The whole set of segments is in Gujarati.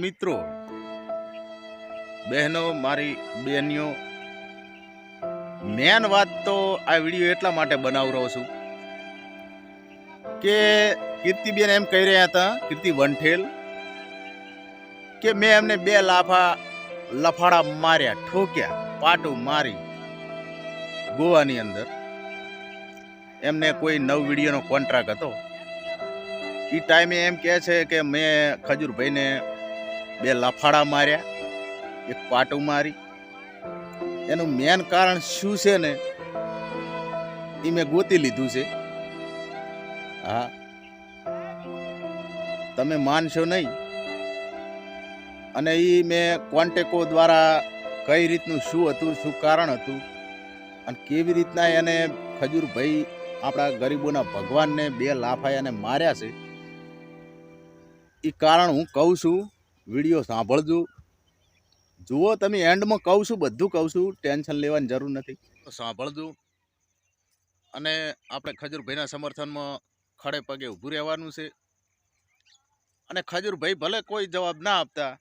મિત્રો, બહેનો, મારી બહેનીઓ, મેન વાત તો આ વીડિયો એટલા માટે બનાવી રહ્યો છું કે કીર્તિબેન એમ કહી રહ્યા હતા, કીર્તિ વંઠેલ, કે મેં એમને બે લાફા, લફાડા માર્યા, ઠોક્યા, પાટું મારી ગોવાની અંદર. એમને કોઈ નવ વિડીયોનો કોન્ટ્રાક્ટ હતો. એ ટાઈમે એમ કહે છે કે મેં ખજૂરભાઈને બે લફાડા માર્યા, એક પાટું મારી. એનું મેન કારણ શું છે ને, એ મેં ગોતી લીધું છે. હા. તમે માનશો નહીં. અને એ મેં કોન્ટેકો દ્વારા કઈ રીતનું શું હતું, શું કારણ હતું, અને કેવી રીતના એને ખજૂરભાઈ આપણા ગરીબોના ભગવાનને બે લાફાઈ એને માર્યા છે એ કારણ હું કહું છું વીડિયો સાંભળજો. જુઓ તમે એન્ડમાં કહું છું, બધું કહું છું, ટેન્શન લેવાની જરૂર નથી. તો સાંભળજો. અને આપણે ખજૂરભાઈના સમર્થનમાં ખડે પગે ઊભું રહેવાનું છે. અને ખજૂરભાઈ ભલે કોઈ જવાબ ના આપતા,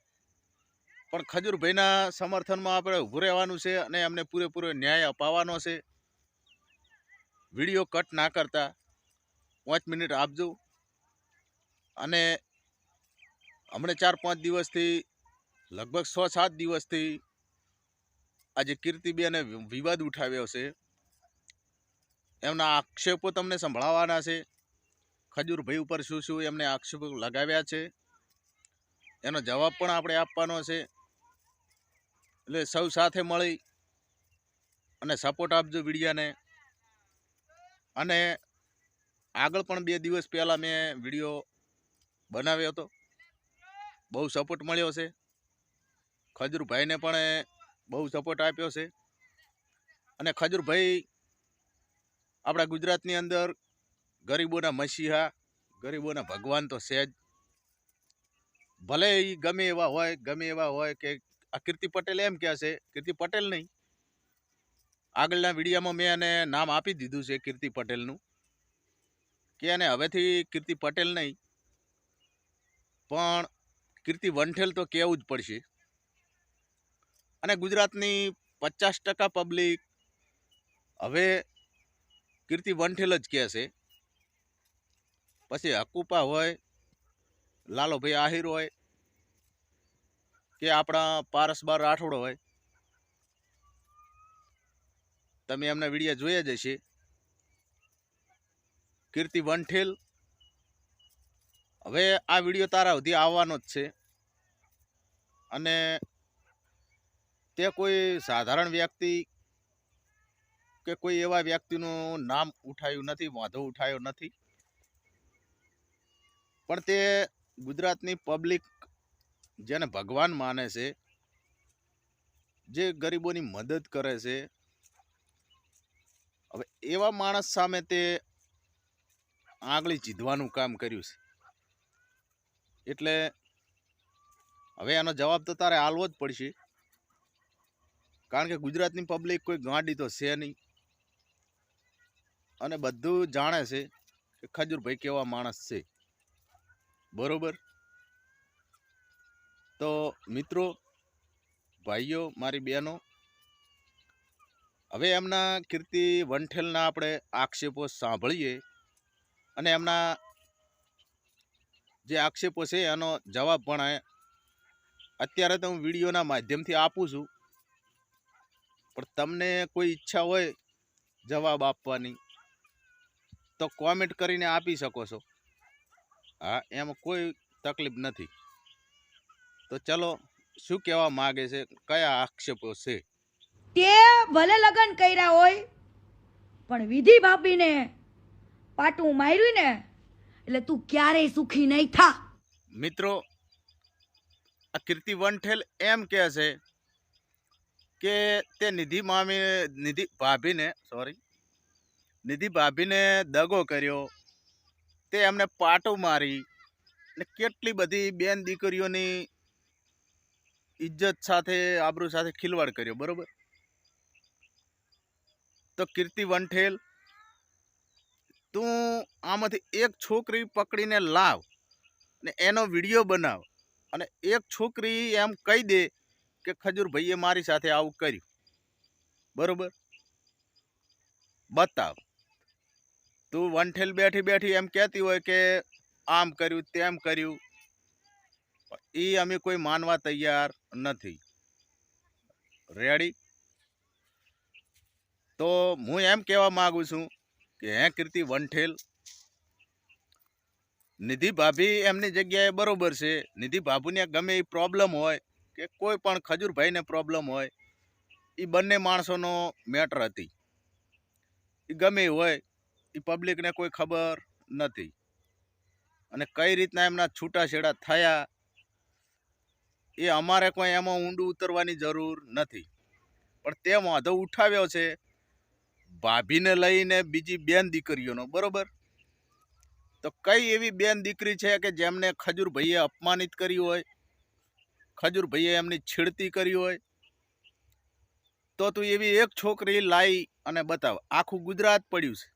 પણ ખજૂરભાઈના સમર્થનમાં આપણે ઊભું રહેવાનું છે અને એમને પૂરેપૂરો ન્યાય અપાવવાનો છે. વીડિયો કટ ના કરતા, પાંચ મિનિટ આપજો. અને હમણે ચાર પાંચ દિવસથી, લગભગ છ સાત દિવસથી આજે કીર્તિબેને વિવાદ ઉઠાવ્યો છે. એમના આક્ષેપો તમને સંભળાવવાના છે. ખજૂરભાઈ ઉપર શું શું એમને આક્ષેપો લગાવ્યા છે, એનો જવાબ પણ આપણે આપવાનો છે. એટલે સૌ સાથે મળી અને સપોર્ટ આપજો વિડીયાને. અને આગળ પણ બે દિવસ પહેલાં મેં વીડિયો બનાવ્યો હતો. બહુ સપોર્ટ મળ્યો છે. ખજૂરભાઈને પણ બહુ સપોર્ટ આપ્યો છે. અને ખજૂરભાઈ આપણા ગુજરાતની અંદર ગરીબોના મસીહા, ગરીબોના ભગવાન તો છે જ. ભલે એ ગમે એવા હોય, ગમે એવા હોય કે આ કીર્તિ પટેલ એમ કહે છે, કીર્તિ પટેલ નહીં. આગળના વિડીયામાં મેં એને નામ આપી દીધું છે કીર્તિ પટેલનું. કે એને હવેથી કીર્તિ પટેલ નહીં. પણ કીર્તિ વંઠેલ તો કહેવું જ પડશે. અને ગુજરાતની પચાસ ટકા પબ્લિક હવે કીર્તિ વંઠેલ જ કહેશે પછી હકુપા હોય, લાલોભાઈ આહિર હોય, કે આપણા પારસબાર રાઠોડ હોય. તમે એમના વીડિયો જોયા જ હશે. કીર્તિ વંઠેલ હવે આ વીડિયો તારા સુધી આવવાનો જ છે. અને તે કોઈ સાધારણ વ્યક્તિ કે કોઈ એવા વ્યક્તિનું નામ ઉઠાયું નથી, વાંધો ઉઠાયો નથી. પણ તે ગુજરાતની પબ્લિક જેને ભગવાન માને છે, જે ગરીબોની મદદ કરે છે, હવે એવા માણસ સામે તે આંગળી ચીધવાનું કામ કર્યું છે. એટલે હવે એનો જવાબ તો તારે આલવો જ પડશે. કારણ કે ગુજરાતની પબ્લિક કોઈ ગાંડી તો છે નહીં. અને બધું જાણે છે કે ખજૂરભાઈ કેવા માણસ છે. બરોબર? તો મિત્રો, ભાઈઓ, મારી બહેનો, હવે એમના કીર્તિ વંઠેલના આપણે આક્ષેપો સાંભળીએ અને એમના જે આક્ષેપો છે એનો જવાબ પણ અત્યારે તો હું વિડીયોના માધ્યમથી આપું છું. પણ તમને કોઈ ઈચ્છા હોય જવાબ આપવાની તો કોમેન્ટ કરીને આપી શકો છો. હા એમાં કોઈ તકલીફ નથી. તો ચલો શું કહેવા માગે છે? કયા આક્ષેપો છે? તે ભલે લગ્ન કર્યા હોય પણ વિધિ ભાભીને પાટું માર્યું ને એટલે તું ક્યારેય સુખી નહીં થા. મિત્રો આ કીર્તિ વંઠેલ એમ કહે છે કે તે નિધિ મામી નિધિ ભાભીને સોરી નિધિ ભાભીને દગો કર્યો. તે એમને પાટો મારી ને કેટલી બધી બેન દીકરીઓની ઇજ્જત સાથે, આબરૂ સાથે ખિલવાડ કર્યો, બરોબર? તો કીર્તિ વંઠેલ, તું આમાંથી એક છોકરી પકડીને લાવ ને એનો વીડિયો બનાવ. અને એક છોકરી એમ કહી દે કે ખજૂરભાઈએ મારી સાથે આવું કર્યું. બરોબર? બતાવ. તું વંઠેલ બેઠી બેઠી એમ કહેતી હોય કે આમ કર્યું, તેમ કર્યું. એ અમે કોઈ માનવા તૈયાર નથી. રેડી તો હું એમ કહેવા માગું છું કે હે કીર્તિ વંઠેલ નિધિ ભાભી એમની જગ્યાએ બરોબર છે. નિધિ ભાભુને ગમે એ પ્રોબ્લેમ હોય કે કોઈ પણ ખજૂરભાઈને પ્રોબ્લેમ હોય એ બંને માણસોનો મેટર હતી. એ ગમે હોય એ પબ્લિકને કોઈ ખબર નથી. અને કઈ રીતના એમના છૂટાછેડા થયા, એ અમારે કોઈ એમાં ઊંડું ઉતરવાની જરૂર નથી. પણ તે વાંધો ઉઠાવ્યો છે, ભાભીને લઈને બીજી બેન દીકરીઓનો, બરોબર? તો કઈ એવી બેન દીકરી છે કે જેમને ખજૂરભાઈએ અપમાનિત કરી હોય? ખજૂરભાઈએ એમની છેડતી કરી હોય? તો તું એવી એક છોકરી લાઈ અને બતાવ, આખું ગુજરાત પડ્યું છે.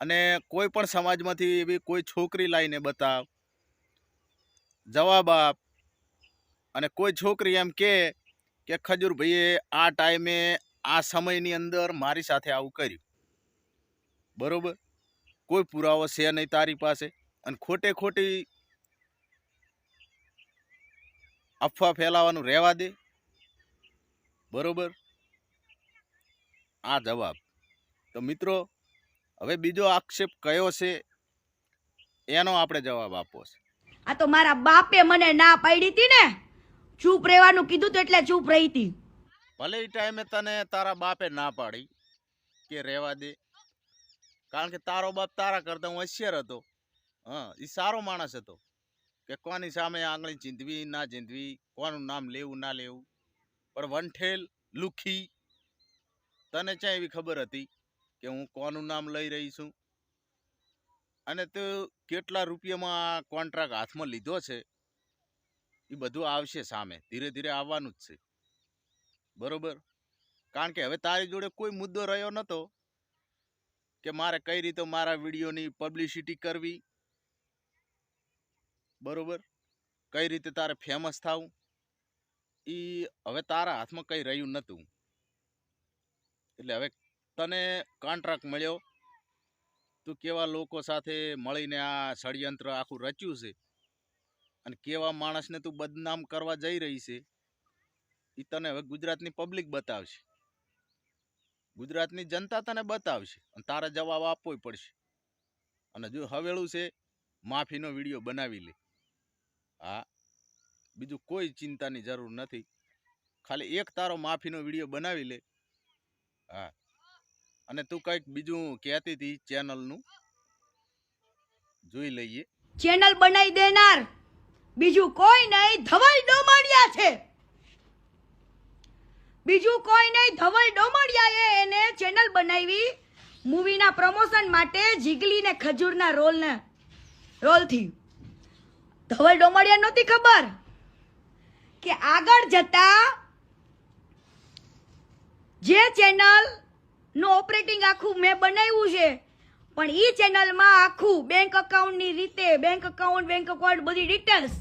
અને કોઈ પણ સમાજમાંથી એવી કોઈ છોકરી લાઈને બતાવ. જવાબ આપ. અને કોઈ છોકરી એમ કે કે ખજૂરભાઈએ આ ટાઈમે, આ સમયની અંદર મારી સાથે આવું કર્યું. બરોબર? કોઈ પુરાવો છે નહીં તારી પાસે? અને ખોટે ખોટી અફવા ફેલાવાનું રહેવા દે? બરોબર? આ જવાબ. તો મિત્રો હવે બીજો આક્ષેપ કયો છે? એનો આપણે જવાબ આપવો છે. આ તો મારા બાપે મને ના પાડી હતી ને? ચૂપ રહેવાનું કીધું તો એટલે ચૂપ રહી હતી. ભલે એ ટાઈમે તને તારા બાપે ના પાડી કે રહેવા દે. કારણ કે તારો બાપ તારા કરતા હું હોશિયાર હતો. હા એ સારો માણસ હતો. કે કોની સામે આંગળી ચીંધવી, ના ચીંધવી, કોનું નામ લેવું, ના લેવું. પણ વંઠેલ, લુખી, તને ચા એવી ખબર હતી કે હું કોનું નામ લઈ રહી છું? અને તે કેટલા રૂપિયામાં કોન્ટ્રાક્ટ હાથમાં લીધો છે? એ બધું આવશે સામે. ધીરે ધીરે આવવાનું જ છે. બરોબર? કારણ કે હવે તારી જોડે કોઈ મુદ્દો રહ્યો નતો. કે મારે કઈ રીતે મારા વિડીયોની પબ્લિસિટી કરવી? બરોબર? કઈ રીતે તારે ફેમસ થવું? એ હવે તારા હાથમાં કંઈ રહ્યું નહોતું એટલે હવે તને કોન્ટ્રાક્ટ મળ્યો. તું કેવા લોકો સાથે મળીને આ ષડયંત્ર આખું રચ્યું છે? અને કેવા માણસને તું બદનામ કરવા જઈ રહી છે? એ તને હવે ગુજરાતની પબ્લિક બતાવશે. ગુજરાતની જનતા તને બતાવશે અને તારે જવાબ આપવો પડશે. અને જો હવેળું છે, માફીનો વીડિયો બનાવી લે. હા, બીજું કોઈ ચિંતાની જરૂર નથી. ખાલી એક તારો માફીનો વીડિયો બનાવી લે. હા, અને તું કંઈક બીજું કહેતી હતી ચેનલનું? જોઈ લઈએ. ચેનલ બનાવી દેનાર. બીજું કોઈ નહીં ધવાઈ ડોમાડિયા છે. બીજું કોઈ નહીં, ધવલ ડોમડિયાએ એને ચેનલ બનાવી મૂવીના પ્રમોશન માટે જીગલી ને ખજૂરના રોલને, રોલથી. ધવલ ડોમડિયા નહોતી ખબર કે આગળ જતા જે ચેનલનું ઓપરેટિંગ આખું મેં બનાવ્યું છે, પણ એ ચેનલમાં આખું બેંક અકાઉન્ટની રીતે બેંક અકાઉન્ટ બેંક અકાઉન્ટ બધી ડિટેલ્સ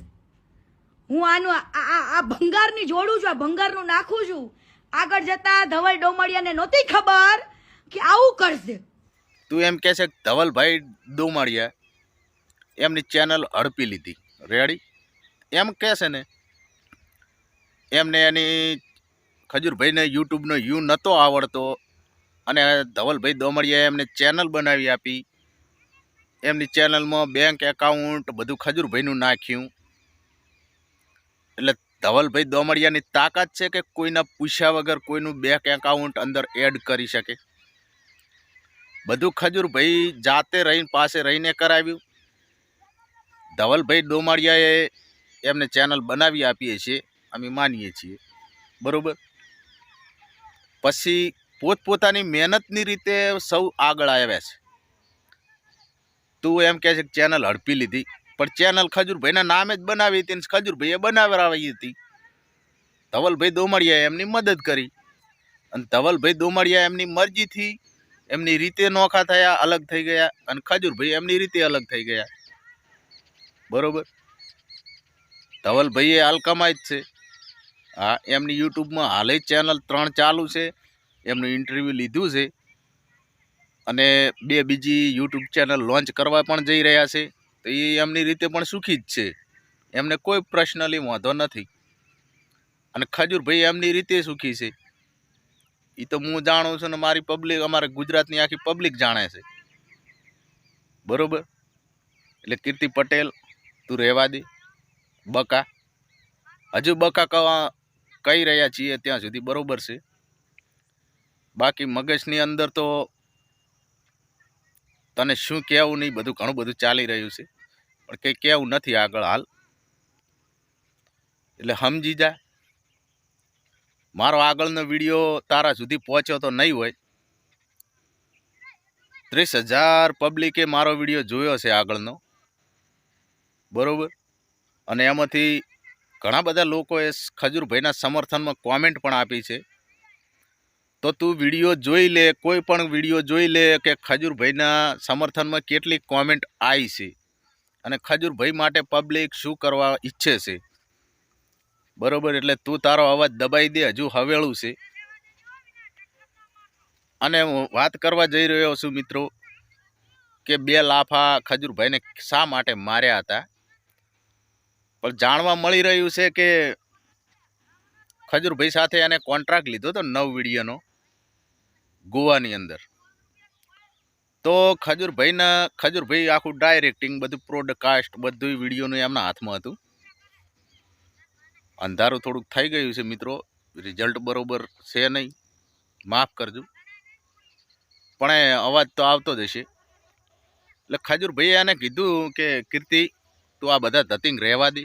હું આનું આ ભંગારની જોડું છું, આ ભંગારનું નાખું છું. આગળ જતા ધવલ ડોમડિયાને નહોતી ખબર કે આવું કરશે. તું એમ કહે છે ધવલભાઈ ડોમડિયા એમની ચેનલ હડપી લીધી. રેડી એમ કહે ને, એમને એની ખજૂરભાઈને યુટ્યુબનો યુ નહોતો આવડતો અને ધવલભાઈ દોમડિયાએ એમને ચેનલ બનાવી આપી. એમની ચેનલમાં બેંક એકાઉન્ટ બધું ખજૂરભાઈનું નાખ્યું. એટલે ધવલભાઈ દોમડિયાની તાકાત છે કે કોઈના પૂછ્યા વગર કોઈનું બેંક એકાઉન્ટ અંદર એડ કરી શકે? બધું ખજૂરભાઈ જાતે રહીને પાસે રહીને કરાવ્યું. ધવલભાઈ ડોમાળિયાએ એમને ચેનલ બનાવી આપીએ છીએ, અમે માનીએ છીએ. બરાબર? પછી પોતપોતાની મહેનતની રીતે સૌ આગળ આવ્યા છે. તું એમ કહે છે કે ચેનલ હડપી લીધી. પણ ચેનલ ખજૂરભાઈના નામે જ બનાવી હતી અને ખજૂરભાઈએ બનાવરાવી હતી. ધવલભાઈ દોમડિયાએ એમની મદદ કરી. અને ધવલભાઈ દોમડિયા એમની મરજીથી એમની રીતે નોખા થયા, અલગ થઈ ગયા અને ખજૂરભાઈ એમની રીતે અલગ થઈ ગયા. બરોબર? ધવલભાઈએ હાલ કમાય જ છે. હા, એમની યુટ્યુબમાં હાલે ચેનલ ત્રણ ચાલુ છે. એમનું ઇન્ટરવ્યૂ લીધું છે. અને બે બીજી યુટ્યુબ ચેનલ લોન્ચ કરવા પણ જઈ રહ્યા છે. તો એ એમની રીતે પણ સુખી જ છે. એમને કોઈ પર્સનલી વાંધો નથી. અને ખજૂરભાઈ એમની રીતે સુખી છે. એ તો હું જાણું છું ને મારી પબ્લિક અમારે ગુજરાતની આખી પબ્લિક જાણે છે. બરોબર? એટલે કીર્તિ પટેલ, તું રહેવા દે. બકા. હજુ બકા કવા, કહી રહ્યા છીએ ત્યાં સુધી બરોબર છે. બાકી મગજની અંદર તો તને શું કહેવું નહીં બધું ઘણું બધું ચાલી રહ્યું છે. પણ કંઈ કહેવું નથી આગળ હાલ. એટલે સમજી જા. મારો આગળનો વીડિયો તારા સુધી પહોંચ્યો તો નહીં હોય. ત્રીસ હજાર પબ્લિકે મારો વીડિયો જોયો છે આગળનો. બરાબર? અને એમાંથી ઘણા બધા લોકોએ ખજૂરભાઈના સમર્થનમાં કોમેન્ટ પણ આપી છે. તો તું વીડિયો જોઈ લે, કોઈ પણ વીડિયો જોઈ લે કે ખજૂરભાઈના સમર્થનમાં કેટલી કોમેન્ટ આવી છે. અને ખજૂરભાઈ માટે પબ્લિક શું કરવા ઈચ્છે છે? બરોબર, એટલે તું તારો અવાજ દબાઈ દે, હજુ હવેળું છે. અને હું વાત કરવા જઈ રહ્યો છું મિત્રો, કે બે લાફા ખજૂરભાઈને શા માટે માર્યા હતા? પણ જાણવા મળી રહ્યું છે કે ખજૂરભાઈ સાથે એને કોન્ટ્રાક્ટ લીધો હતો નવ વિડીયોનો, ગોવાની અંદર. તો ખજૂરભાઈના, ખજૂરભાઈ આખું ડાયરેક્ટિંગ બધું પ્રોડકાસ્ટ બધું વિડીયોનું એમના હાથમાં હતું. અંધારું થોડુંક થઈ ગયું છે મિત્રો રિઝલ્ટ બરોબર છે નહીં. માફ કરજો. પણ એ અવાજ તો આવતો જ હશે. એટલે ખજૂરભાઈએ એને કીધું કે, કીર્તિ, તું આ બધા ધતિંગ રહેવા દે.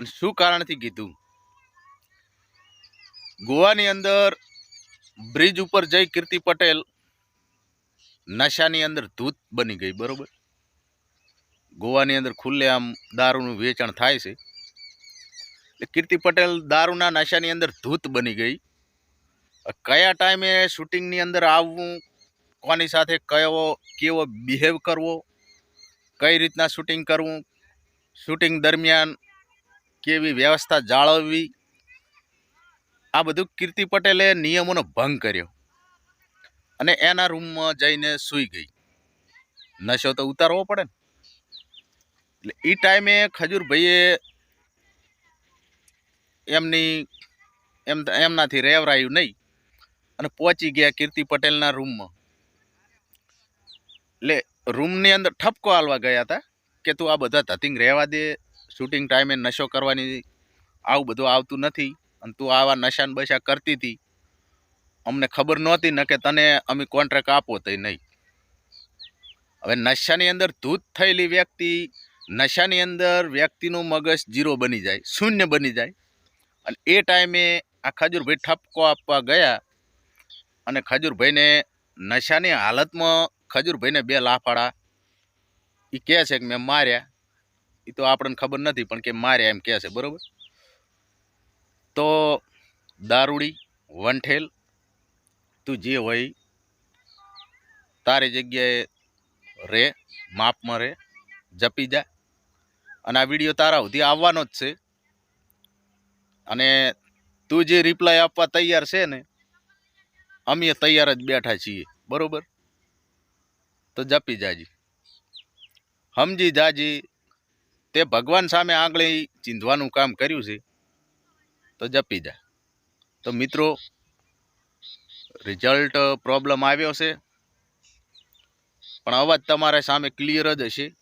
અને શું કારણથી કીધું? ગોવાની અંદર બ્રિજ ઉપર જઈ કીર્તિ પટેલ નશાની અંદર ધૂત બની ગઈ, બરાબર? ગોવાની અંદર ખુલ્લે આમ દારૂનું વેચાણ થાય છે. એટલે કીર્તિ પટેલ દારૂના નશાની અંદર ધૂત બની ગઈ. કયા ટાઈમે શૂટિંગની અંદર આવવું, કોની સાથે કયો, કેવો બિહેવ કરવો, કઈ રીતના શૂટિંગ કરવું, શૂટિંગ દરમિયાન કેવી વ્યવસ્થા જાળવવી, આ બધું કીર્તિ પટેલે નિયમોનો ભંગ કર્યો. અને એના રૂમમાં જઈને સૂઈ ગઈ. નશો તો ઉતારવો પડે ને. એટલે એ ટાઈમે ખજૂરભાઈએ એમની, એમ, એમનાથી રેવરાયું નહીં અને પહોંચી ગયા કીર્તિ પટેલના રૂમમાં. એટલે રૂમની અંદર ઠપકો હાલવા ગયા હતા કે તું આ બધા ધતિંગ રહેવા દે શૂટિંગ ટાઈમે નશો કરવાની આવું બધું આવતું નથી અને તું આવા નશાન બશા કરતી હતી. અમને ખબર નહોતી ને કે તને અમે કોન્ટ્રાક્ટ આપો તો નહીં. હવે નશાની અંદર ધૂત થયેલી વ્યક્તિ, નશાની અંદર વ્યક્તિનું મગજ જીરો બની જાય, શૂન્ય બની જાય. અને એ ટાઈમે આ ખજૂરભાઈ ઠપકો આપવા ગયા અને ખજૂરભાઈને નશાની હાલતમાં ખજૂરભાઈને બે લાફાડા એ કહે છે કે મેં માર્યા. એ તો આપણને ખબર નથી પણ કે માર્યા એમ કહે છે, બરાબર? તો દારૂડી, વંઠેલ તું જે હોય, તારી જગ્યાએ રે, માપમાં રે, જપી જા. અને આ વીડિયો તારા સુધી આવવાનો જ છે. અને તું જે રિપ્લાય આપવા તૈયાર છે ને, અમે તૈયાર જ બેઠા છીએ. બરોબર? તો જપી જાજી. સમજી જાજી, તે ભગવાન સામે આંગળી ચીંધવાનું કામ કર્યું છે. તો જપી જા. તો મિત્રો રિઝલ્ટ પ્રોબ્લેમ આવ્યો છે. પણ અવાજ તમારા સામે ક્લિયર જ હશે.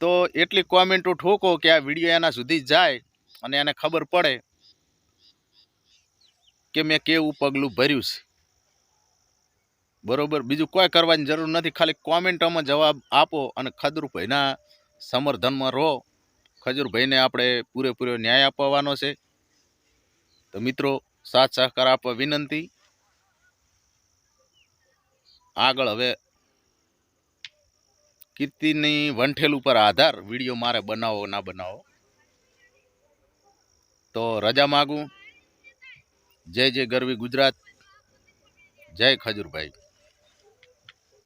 તો એટલી કોમેન્ટો ઠોકો કે આ વીડિયો એના સુધી જાય અને એને ખબર પડે કે મેં કેવું પગલું ભર્યું છે. બરોબર? બીજું કોઈ કરવાની જરૂર નથી. ખાલી કોમેન્ટોમાં જવાબ આપો અને ખજુરભાઈના સમર્થનમાં રહો. ખજૂરભાઈને આપણે પૂરેપૂરો ન્યાય અપાવવાનો છે. તો મિત્રો સાથ સહકાર આપવા વિનંતી. આગળ હવે કીર્તિની વંઠેલ ઉપર આધાર. વીડિયો મારે બનાવો ના બનાવો? તો રજા માગું. જય જય ગરવી ગુજરાત. જય ખજૂરભાઈ.